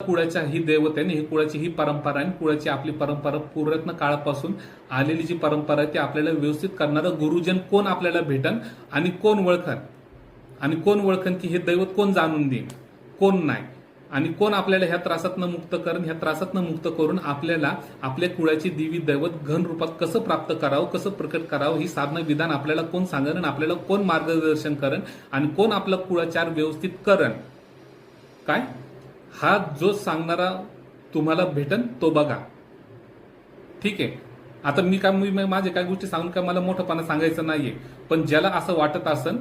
कुळाच्या ही दैवत आहे ही कुळाची ही परंपरा आहे आणि कुळाची आपली परंपरा पुरातन काळापासून आलेली जी परंपरा आहे ती आपल्याला व्यवस्थित करणारं गुरुजन कोण आपल्याला भेटन आणि कोण ओळखन? आणि कोण ओळखन की हे दैवत कोण जाणून देईन? कोण नाही? आणि कोण आपल्याला ह्या त्रासातनं मुक्त करून? ह्या त्रासातनं मुक्त करून आपल्याला आपल्या कुळाची देवी दैवत घन रूपात कसं प्राप्त करावं कसं प्रकट करावं ही साधनं विधान आपल्याला कोण सांगन आणि आपल्याला कोण मार्गदर्शन करण आणि कोण आपला कुळाचार व्यवस्थित करण काय? हा जो सांगणारा तुम्हाला भेटन तो बघा. ठीक आहे? आता मी काय मी माझे काही गोष्टी सांगून काय मला मोठंपणा सांगायचं नाहीये. पण ज्याला असं वाटत असन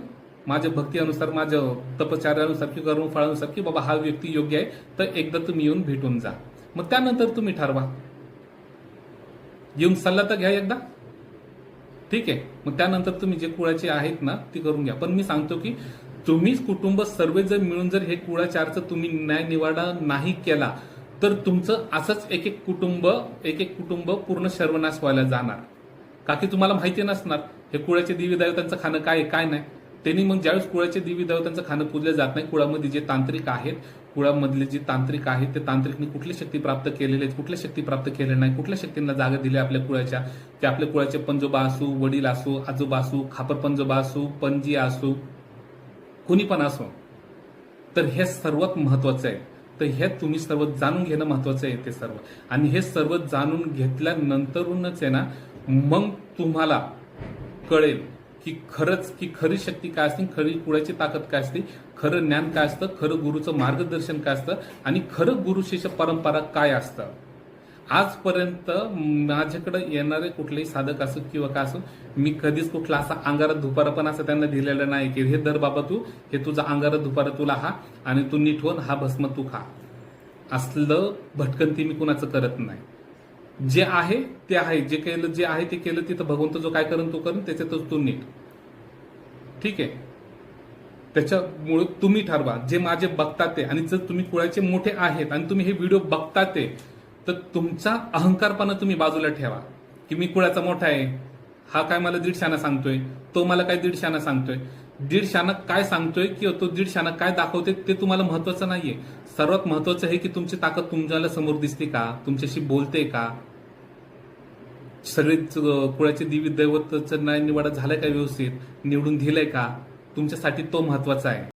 माझ्या भक्तीनुसार माझ्या तपचार्यानुसार की कर्मफळानुसार की बाबा हा व्यक्ती योग्य आहे तर एकदा तुम्ही येऊन भेटून जा. मग त्यानंतर तुम्ही ठरवा. येऊन सल्ला तर घ्या एकदा. ठीक आहे? मग त्यानंतर तुम्ही जे कुळाचे आहेत ना ती करून घ्या. पण मी सांगतो की तुम्हीच कुटुंब सर्व जर मिळून जर हे कुळाचारचं तुम्ही न्याय निवाडा नाही केला तर तुमचं असंच एक एक कुटुंब एक एक कुटुंब पूर्ण सर्वनाश व्हायला जाणार. का की तुम्हाला माहिती नसणार हे कुळाचे देवी देवतांचं खाणं काय काय नाही. त्यांनी मग ज्यावेळेस कुळाचे देवी देवतांचं खाणं पूजलं जात नाही कुळामध्ये जे तांत्रिक आहेत कुळामधले जे तांत्रिक आहेत ते तांत्रिकने कुठली शक्ती प्राप्त केलेले आहेत कुठल्या शक्ती प्राप्त केल्या नाही कुठल्या शक्तींना जागा दिली आपल्या कुळाच्या ते आपल्या कुळाचे पंजोबा असू वडील असू आजोबा असू खापर पंजोबा असू पणजी असू कुणी पण असो तर हे सर्वात महत्वाचं आहे. तर हे तुम्ही सर्व जाणून घेणं महत्वाचं आहे ते सर्व. आणि हे सर्व जाणून घेतल्यानंतरूनच आहे ना मग तुम्हाला कळेल की खरंच की खरी शक्ती काय असते खरी कुळाची ताकद काय असते खरं ज्ञान काय असतं खरं गुरुचं मार्गदर्शन काय असतं आणि खरं गुरु शिष्य परंपरा काय असतं. आजपर्यंत माझ्याकडे येणारे कुठलेही साधक असो किंवा का असो मी कधीच कुठला असा अंगारा दुपारा पण असं त्यांना दिलेला नाही की हे दर बाबा तू हे तुझा अंगारा धुपारा तुला हा आणि तू नीट होऊन हा भस्म तू खा. असलं भटकंती मी कुणाचं करत नाही. जे आहे ते आहे. जे केलं जे आहे ते केलं तिथं भगवंत जो काय करून तो करून त्याच्यातच तू नीट. ठीक आहे? त्याच्यामुळे तुम्ही ठरवा. जे माझे बघतात ते. आणि जर तुम्ही कुळाचे मोठे आहेत आणि तुम्ही हे व्हिडिओ बघता ते तर तुमचा अहंकारपणा तुम्ही बाजूला ठेवा. की मी कुळाचा मोठा आहे. हा काय मला दीडशाना सांगतोय. तो मला काय दीडशाना सांगतोय. दीडशाना काय सांगतोय की तो दीडशाना काय दाखवते ते तुम्हाला महत्वाचं नाहीये. सर्वात महत्वाचं आहे की तुमची ताकद तुमच्याला समोर दिसते का? तुमच्याशी बोलते का? सगळे कुळाचे देवी दैवतचं न्याय निवाडा झालाय का व्यवस्थित? निवडून दिलंय का? तुमच्यासाठी तो महत्त्वाचा आहे.